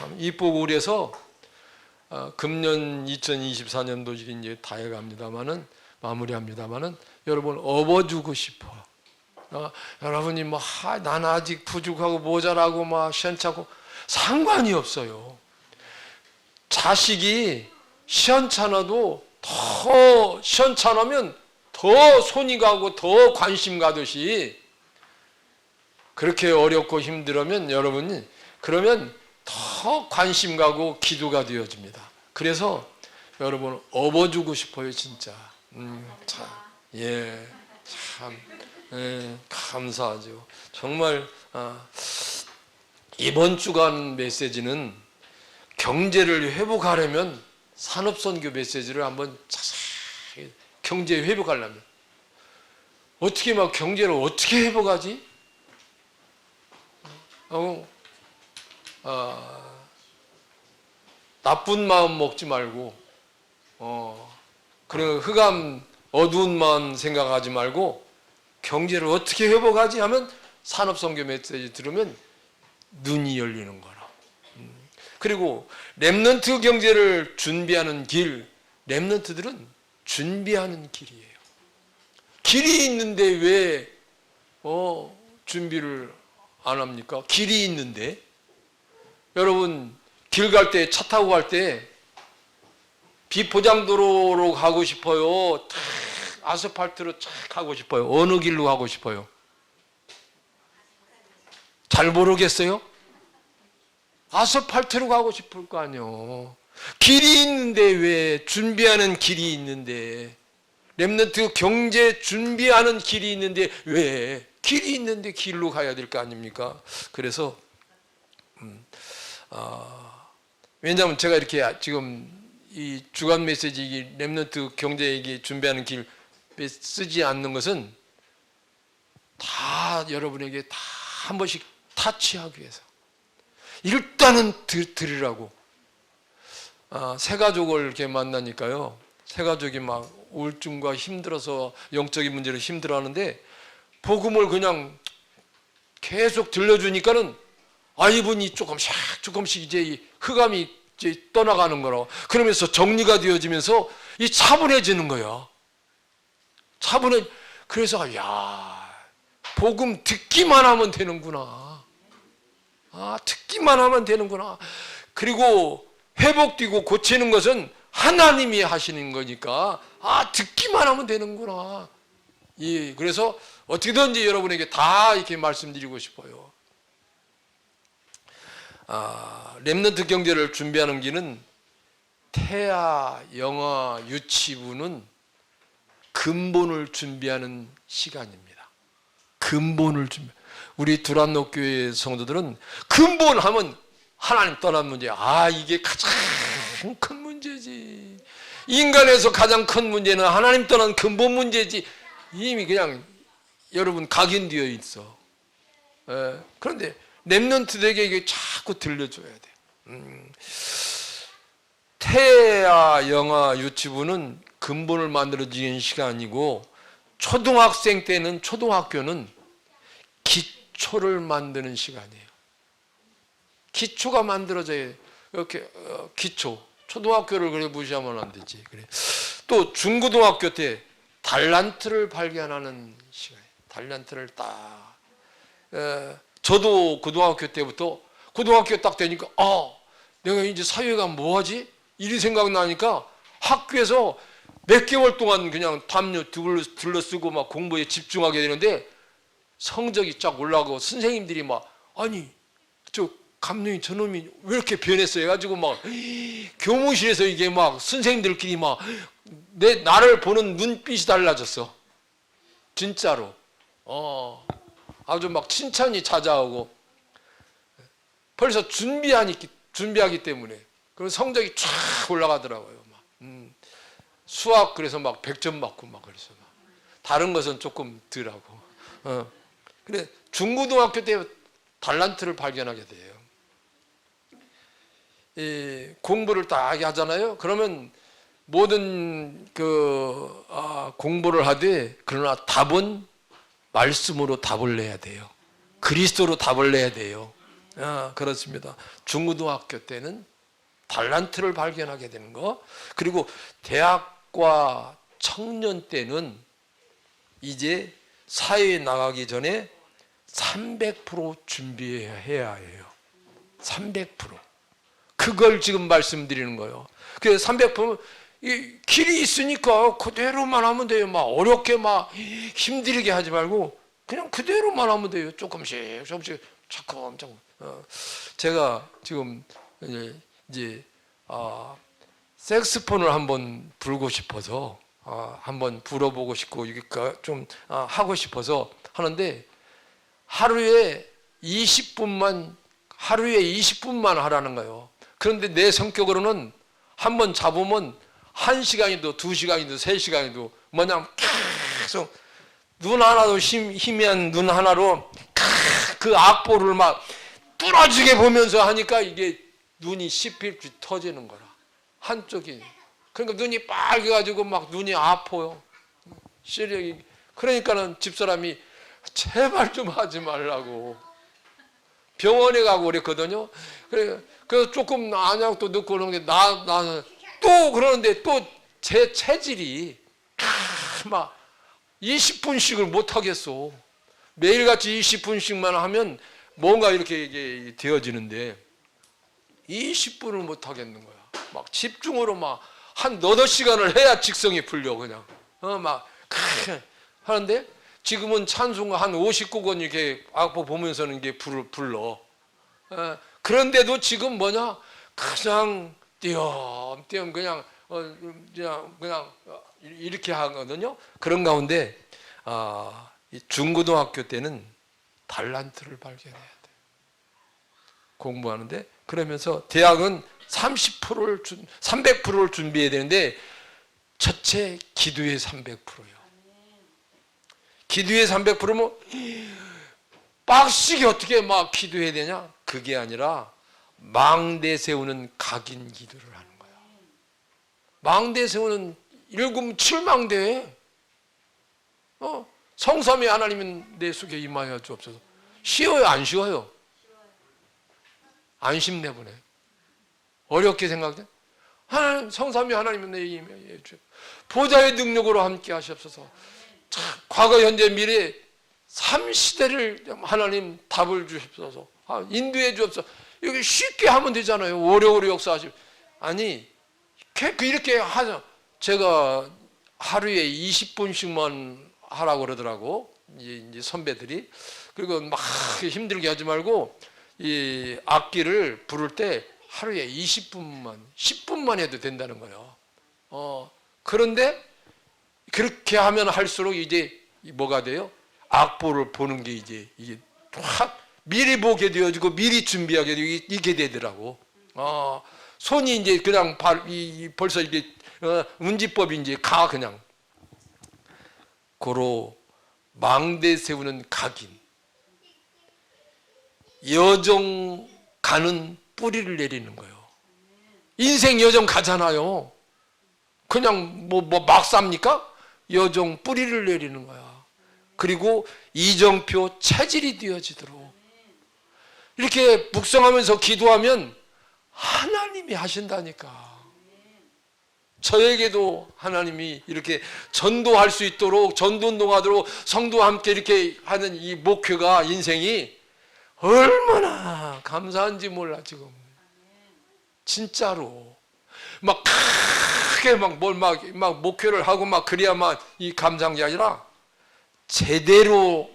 참 이쁘고 그래서 어, 금년 2024년도 이제 다 해갑니다만은 마무리합니다만은 여러분 업어주고 싶어. 어, 여러분이 뭐 하, 난 아직 부족하고 모자라고 막 시원찮고 상관이 없어요. 자식이 시원찮아도 더 시원찮으면 더 손이 가고 더 관심 가듯이 그렇게 어렵고 힘들으면 여러분이 그러면 더 관심 가고 기도가 되어집니다. 그래서 여러분 업어주고 싶어요 진짜. 음, 참, 예, 참, 예, 감사하죠. 정말 아, 이번 주간 메시지는 경제를 회복하려면 산업선교 메시지를 한번 자세히 경제 회복하려면 어떻게 막 경제를 어떻게 회복하지? 어, 아, 나쁜 마음 먹지 말고, 어, 그런 흑암 어두운 마음 생각하지 말고 경제를 어떻게 회복하지 하면 산업선교 메시지 들으면 눈이 열리는 거라. 음. 그리고 렘넌트 경제를 준비하는 길, 렘넌트들은 준비하는 길이에요. 길이 있는데 왜 어, 준비를 안 합니까? 길이 있는데 여러분 길 갈 때 차 타고 갈 때 비포장도로로 가고 싶어요. 탁 아스팔트로 착 가고 싶어요. 어느 길로 가고 싶어요? 잘 모르겠어요? 아스팔트로 가고 싶을 거 아니요. 길이 있는데 왜 준비하는 길이 있는데 렘넌트 경제 준비하는 길이 있는데 왜 길이 있는데 길로 가야 될 거 아닙니까? 그래서 음, 아, 왜냐하면 제가 이렇게 지금 이 주간 메시지 이 렘넌트 경제 얘기 준비하는 길 쓰지 않는 것은 다 여러분에게 다 한 번씩 타치하기 위해서. 일단은 들, 들으라고. 아, 새 가족을 이렇게 만나니까요. 새 가족이 막 우울증과 힘들어서 영적인 문제로 힘들어하는데 복음을 그냥 계속 들려주니까는 아 이분이 조금씩 조금씩 이제 이 흑암이 이제 떠나가는 거로 그러면서 정리가 되어지면서 이 차분해지는 거야. 차분해 그래서 야 복음 듣기만 하면 되는구나. 아 듣기만 하면 되는구나. 그리고 회복되고 고치는 것은 하나님이 하시는 거니까 아 듣기만 하면 되는구나. 예, 그래서 어떻게든지 여러분에게 다 이렇게 말씀드리고 싶어요. 아, 렘넌트 경제를 준비하는 길은 태아, 영아, 유치부는 근본을 준비하는 시간입니다. 근본을 준비. 우리 두란노 교회 성도들은 근본하면 하나님 떠난 문제. 아 이게 가장 큰 문제지. 인간에서 가장 큰 문제는 하나님 떠난 근본 문제지. 이미 그냥 여러분 각인되어 있어. 예, 그런데 렘넌트들에게 이게 자꾸 들려줘야 돼. 음. 태아, 영아, 유치부는 근본을 만들어지는 시간이고 초등학생 때는 초등학교는 기초를 만드는 시간이에요. 기초가 만들어져야 돼. 이렇게 어, 기초. 초등학교를 그래 무시하면 안 되지. 그래. 또 중고등학교 때 달란트를 발견하는 시간. 달란트를 딱. 에, 저도 고등학교 때부터 고등학교 딱 되니까 아 내가 이제 사회가 뭐하지? 이리 생각나니까 학교에서 몇 개월 동안 그냥 담요 둘러, 둘러쓰고 막 공부에 집중하게 되는데 성적이 쫙 올라가고 선생님들이 막 아니 저 감독님 저놈이 왜 이렇게 변했어요? 해가지고 막 교무실에서 이게 막 선생님들끼리 막 내 나를 보는 눈빛이 달라졌어. 진짜로. 어 아주 막 칭찬이 찾아오고 벌써 준비하니 준비하기 때문에 그럼 성적이 쫙 올라가더라고요. 막 음, 수학 그래서 막 100점 받고 막 그래서 막 다른 것은 조금 덜하고. 어. 그래 중고등학교 때 달란트를 발견하게 돼요. 이 공부를 딱 하잖아요. 그러면 모든 그 아, 공부를 하되 그러나 답은 말씀으로 답을 내야 돼요. 그리스도로 답을 내야 돼요. 아, 그렇습니다. 중고등학교 때는 달란트를 발견하게 되는 거. 그리고 대학과 청년 때는 이제 사회에 나가기 전에 300% 준비해야 해요. 300%. 그걸 지금 말씀드리는 거예요. 그래서 300%이 길이 있으니까 그대로만 하면 돼요. 막 어렵게 막 힘들게 하지 말고 그냥 그대로만 하면 돼요. 조금씩 조금씩 차츰차츰. 어. 제가 지금 이제, 이제 아, 색스폰을 한번 불고 싶어서 아, 한번 불어보고 싶고 이게 좀 아, 하고 싶어서 하는데 하루에 20분만 하루에 20분만 하라는 거예요. 그런데 내 성격으로는 한번 잡으면 한 시간이도 두 시간이도 세 시간이도 뭐냐 계속 눈 하나도 힘, 희미한 눈 하나로 그 악보를 막 뚫어지게 보면서 하니까 이게 눈이 시필 터지는 거라. 한쪽이. 그러니까 눈이 빨개가지고 막 눈이 아파요. 시력이. 그러니까는 집사람이 제발 좀 하지 말라고. 병원에 가고 그랬거든요. 그래 그래서 조금 안약도 넣고 그러는 게나 나는 또 그러는데 또 제 체질이 막 20분씩을 못 하겠어. 매일같이 20분씩만 하면 뭔가 이렇게 이게 되어지는데 20분을 못 하겠는 거야. 막 집중으로 막 한 너덟 시간을 해야 직성이 풀려 그냥. 어 막 하는데 지금은 찬송가 한 50곡은 이렇게 악보 보면서는 이게 불, 불러. 어, 그런데도 지금 뭐냐? 그냥 띄엄띄엄 그냥 어, 그냥 그냥 이렇게 하거든요. 그런 가운데 아, 중고등학교 때는 달란트를 발견해야 돼. 공부하는데 그러면서 대학은 30%를 준 300%를 준비해야 되는데 첫째 기도의 300%요. 기도의 300%면 빡시게 어떻게 막 기도해야 되냐? 그게 아니라 망대 세우는 각인 기도를 하는 거야. 망대 세우는 일금 칠망대. 어, 성삼위 하나님은 내 속에 임하여 주옵소서. 쉬워요, 안 쉬워요? 안심 내보내. 어렵게 생각돼? 하나님, 성삼위 하나님은 내 임하여 주. 보좌의 능력으로 함께 하시옵소서. 자, 과거, 현재, 미래 삼시대를 하나님 답을 주십소서. 아, 인도해 주옵소서. 여기 쉽게 하면 되잖아요. 오래오래 역사하시 아니, 이렇게 하죠. 제가 하루에 20분씩만 하라고 그러더라고. 이제 선배들이. 그리고 막 힘들게 하지 말고 이 악기를 부를 때 하루에 20분만, 10분만 해도 된다는 거예요. 어, 그런데 그렇게 하면 할수록 이제 뭐가 돼요? 악보를 보는 게 이제 이게 확 미리 보게 되어지고 미리 준비하게 되고 이게 되더라고. 어, 손이 이제 그냥 발, 이, 벌써 이게 어, 운지법이 이제 가 그냥. 고로 망대 세우는 각인. 여정 가는 뿌리를 내리는 거예요. 인생 여정 가잖아요. 그냥 뭐, 뭐 막 삽니까? 여정 뿌리를 내리는 거야. 그리고 이정표 체질이 되어지도록 이렇게 묵상하면서 기도하면 하나님이 하신다니까. 저에게도 하나님이 이렇게 전도할 수 있도록 전도 운동하도록 성도와 함께 이렇게 하는 이 목표가 인생이 얼마나 감사한지 몰라 지금. 진짜로 막 크게 막 뭘 막 막 목표를 하고 막 그래야만 이 감상이 아니라 제대로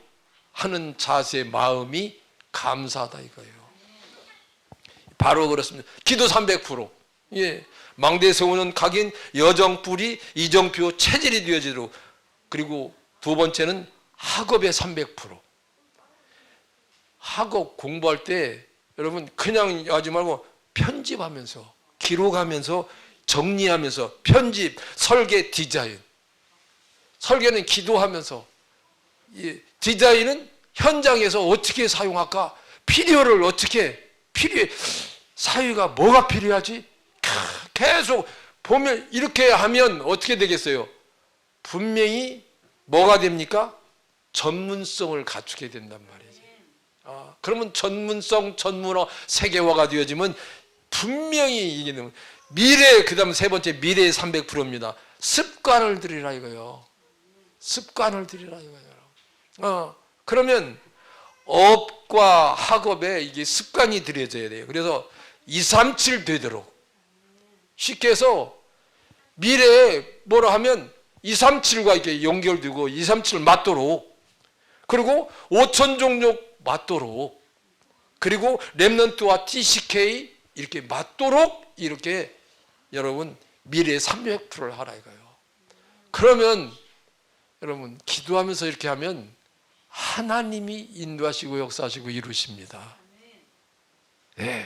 하는 자세 마음이 감사하다 이거예요. 바로 그렇습니다. 기도 300%. 예. 망대 세우는 각인 여정 뿌리 이정표 체질이 되어지도록 그리고 두 번째는 학업의 300%. 학업 공부할 때 여러분 그냥 하지 말고 편집하면서 기록하면서 정리하면서 편집, 설계, 디자인. 설계는 기도하면서 디자인은 현장에서 어떻게 사용할까? 필요를 어떻게 필요해 사유가 뭐가 필요하지? 계속 보면 이렇게 하면 어떻게 되겠어요? 분명히 뭐가 됩니까? 전문성을 갖추게 된단 말이지. 아, 그러면 전문성, 전문어 세계화가 되어지면 분명히 이게 되는 미래 그다음 세 번째 미래의 300%입니다. 습관을 들이라 이거요. 습관을 들이라 이거예요. 어, 그러면 업과 학업에 이게 습관이 들여져야 돼요. 그래서 237 되도록 쉽게 해서 미래에 뭐라 하면 237과 이렇게 연결되고 237 맞도록 그리고 5천 종족 맞도록 그리고 랩넌트와 TCK 이렇게 맞도록 이렇게 여러분 미래의 300%를 하라 이거예요. 그러면 여러분 기도하면서 이렇게 하면 하나님이 인도하시고 역사하시고 이루십니다. 네.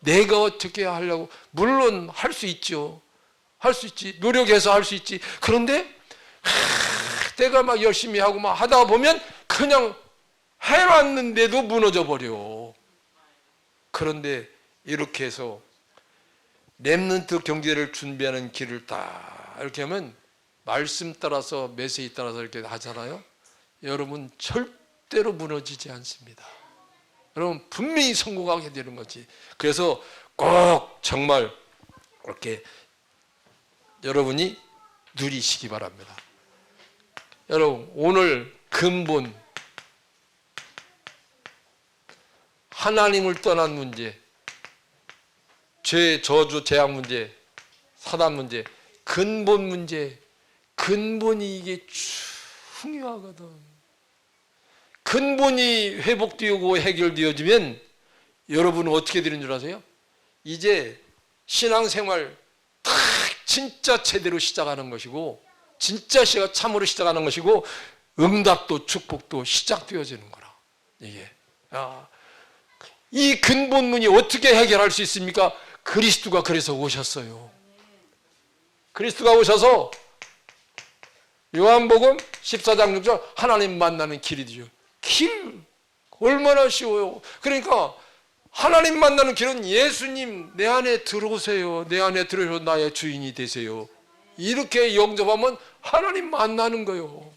내가 어떻게 하려고 물론 할 수 있죠. 할 수 있지. 노력해서 할 수 있지. 그런데 하, 내가 막 열심히 하고 막 하다 보면 그냥 해놨는데도 무너져 버려. 그런데 이렇게 해서 렘넌트 경제를 준비하는 길을 딱 이렇게 하면 말씀 따라서 메시지 따라서 이렇게 하잖아요. 여러분 절대로 무너지지 않습니다. 여러분 분명히 성공하게 되는 거지. 그래서 꼭 정말 이렇게 여러분이 누리시기 바랍니다. 여러분 오늘 근본 하나님을 떠난 문제, 죄, 저주, 재앙 문제, 사단 문제, 근본 문제, 근본이 이게 중요하거든. 근본이 회복되고 해결되어지면 여러분은 어떻게 되는 줄 아세요? 이제 신앙생활 탁 진짜 제대로 시작하는 것이고 진짜 시가 참으로 시작하는 것이고 응답도 축복도 시작되어지는 거라. 이게 아, 이 근본문이 어떻게 해결할 수 있습니까? 그리스도가 그래서 오셨어요. 그리스도가 오셔서 요한복음 14장 6절 하나님 만나는 길이죠. 길 얼마나 쉬워요. 그러니까 하나님 만나는 길은 예수님 내 안에 들어오세요. 내 안에 들어오셔 나의 주인이 되세요. 이렇게 영접하면 하나님 만나는 거요.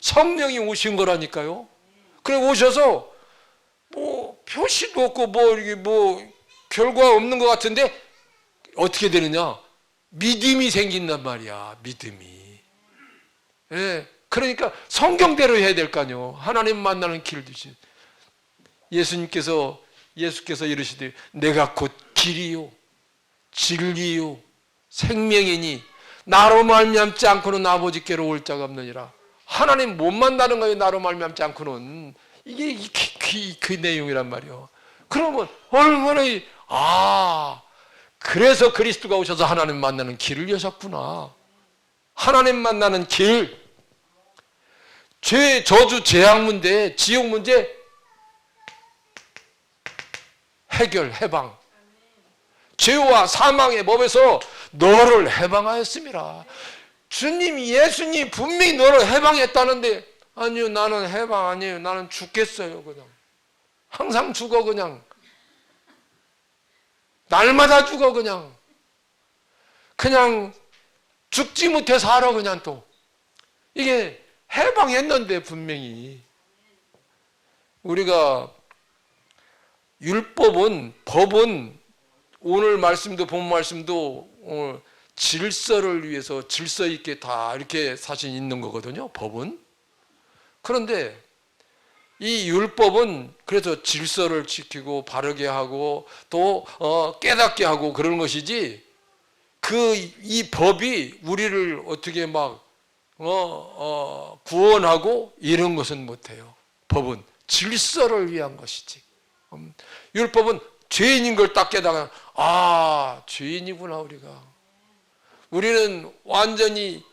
성령이 오신 거라니까요. 그래 오셔서 뭐 표시도 없고 뭐 이게 뭐 결과 없는 것 같은데 어떻게 되느냐? 믿음이 생긴단 말이야. 믿음이. 예. 그러니까 성경대로 해야 될 거 아니요. 하나님 만나는 길을 주신 예수님께서 예수께서 이르시되 내가 곧 길이요 진리요 생명이니 나로 말미암지 않고는 아버지께로 올 자가 없느니라. 하나님 못 만나는 거예요. 나로 말미암지 않고는 이게 그, 그, 그 내용이란 말이요. 그러면 얼마나 이- 아 그래서 그리스도가 오셔서 하나님 만나는 길을 여셨구나. 하나님 만나는 길. 죄, 저주, 재앙 문제, 지옥 문제 해결, 해방. 죄와 사망의 법에서 너를 해방하였습니다. 주님, 예수님 분명히 너를 해방했다는데 아니요, 나는 해방 아니에요. 나는 죽겠어요, 그냥. 항상 죽어, 그냥. 날마다 죽어, 그냥. 그냥 죽지 못해 살아, 그냥 또. 이게 해방했는데, 분명히. 우리가 율법은, 법은 오늘 말씀도 본 말씀도 오늘 질서를 위해서 질서 있게 다 이렇게 사실 있는 거거든요. 법은. 그런데 이 율법은 그래서 질서를 지키고 바르게 하고 또 어, 깨닫게 하고 그런 것이지 그 이 법이 우리를 어떻게 막 어, 어, 구원하고 이런 것은 못해요. 법은 질서를 위한 것이지. 음, 율법은 죄인인 걸 딱 깨달아 아 죄인이구나 우리가 우리는 완전히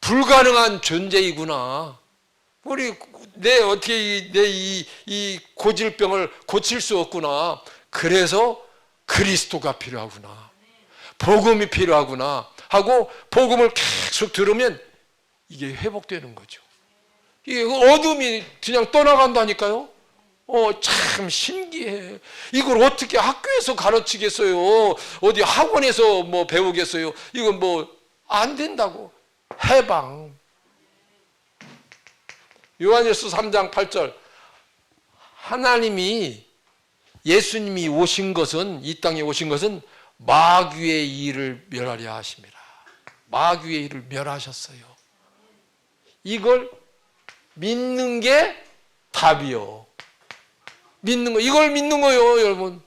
불가능한 존재이구나 우리 내 어떻게 내이 이 고질병을 고칠 수 없구나 그래서 그리스도가 필요하구나 복음이 필요하구나 하고 복음을 계속 들으면 이게 회복되는 거죠 이게 어둠이 그냥 떠나간다니까요 어, 참 신기해. 이걸 어떻게 학교에서 가르치겠어요? 어디 학원에서 뭐 배우겠어요? 이건 뭐 안 된다고. 해방. 요한일서 3장 8절. 하나님이 예수님이 오신 것은 이 땅에 오신 것은 마귀의 일을 멸하려 하십니다. 마귀의 일을 멸하셨어요. 이걸 믿는 게 답이요. 믿는 거 이걸 믿는 거요, 여러분.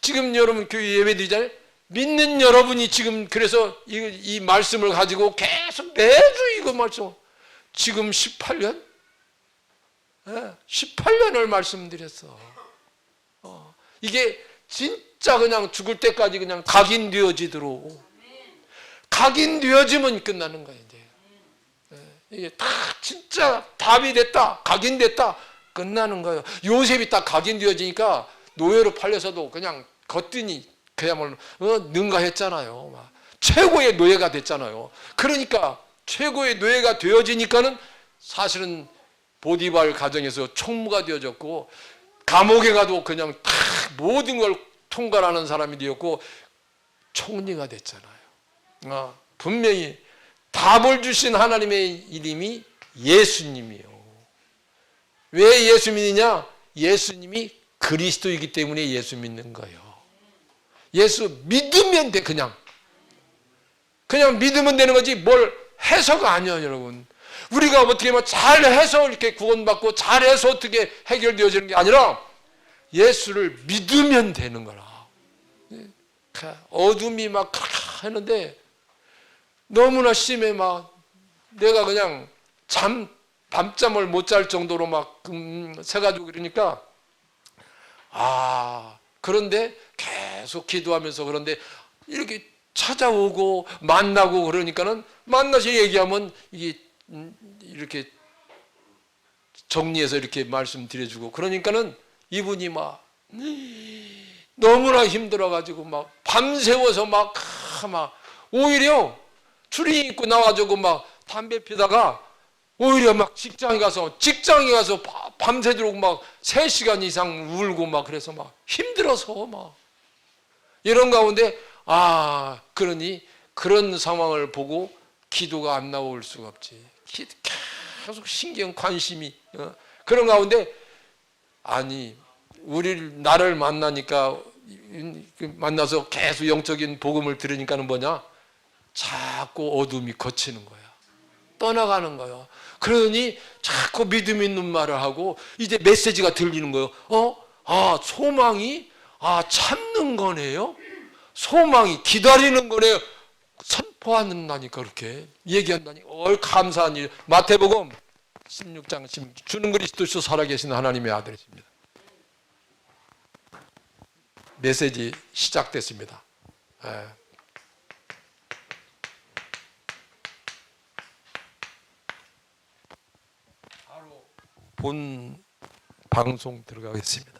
지금 여러분 교회 예배 드리잖아요. 믿는 여러분이 지금 그래서 이, 이 말씀을 가지고 계속 매주 이거 말씀 지금 18년? 예, 18년을 말씀드렸어. 어, 이게 진짜 그냥 죽을 때까지 그냥 각인되어지도록 각인되어지면 끝나는 거예요. 이제 예, 이게 다 진짜 답이 됐다, 각인됐다, 끝나는 거예요. 요셉이 딱 각인되어지니까 노예로 팔려서도 그냥 거뜬히 그야말로 어, 능가했잖아요. 막. 최고의 노예가 됐잖아요. 그러니까 최고의 노예가 되어지니까는 사실은 보디발 가정에서 총무가 되어졌고 감옥에 가도 그냥 다 모든 걸 통과하는 사람이 되었고 총리가 됐잖아요. 아, 분명히 답을 주신 하나님의 이름이 예수님이요. 왜 예수 믿느냐? 예수님이 그리스도이기 때문에 예수 믿는 거예요. 예수 믿으면 돼 그냥. 그냥 믿으면 되는 거지 뭘 해서가 아니야 여러분. 우리가 어떻게 뭐 잘해서 이렇게 구원받고 잘해서 어떻게 해결되어지는 게 아니라 예수를 믿으면 되는 거라. 어둠이 막 하는데 너무나 심해 막. 내가 그냥 잠 밤잠을 못 잘 정도로 막 음, 새가지고 그러니까 아 그런데 계속 기도하면서 그런데 이렇게 찾아오고 만나고 그러니까는 만나서 얘기하면 이게 음, 이렇게 정리해서 이렇게 말씀드려주고 그러니까는 이분이 막 너무나 힘들어가지고 막 밤새워서 막, 아, 막. 오히려 추리 입고 나와가지고 막 담배 피다가 오히려 막 직장에 가서 직장에 가서 바- 밤새도록 막 3시간 이상 울고 막 그래서 막 힘들어서 막. 이런 가운데 아 그러니 그런 상황을 보고 기도가 안 나올 수가 없지. 기- 계속 신경 관심이 어? 그런 가운데 아니 우리 나를 만나니까 그 만나서 계속 영적인 복음을 들으니까는 뭐냐 자꾸 어둠이 거치는 거야 떠나가는 거예요. 그러니 자꾸 믿음 있는 말을 하고 이제 메시지가 들리는 거예요. 어? 아, 소망이 아, 참는 거네요. 소망이 기다리는 거네요. 선포한다니까 그렇게 얘기한다니. 얼 감사한 일. 마태복음 16장 16 주는 그리스도시로 살아계신 하나님의 아들이십니다. 메시지 시작됐습니다. 예. 본 방송 들어가겠습니다.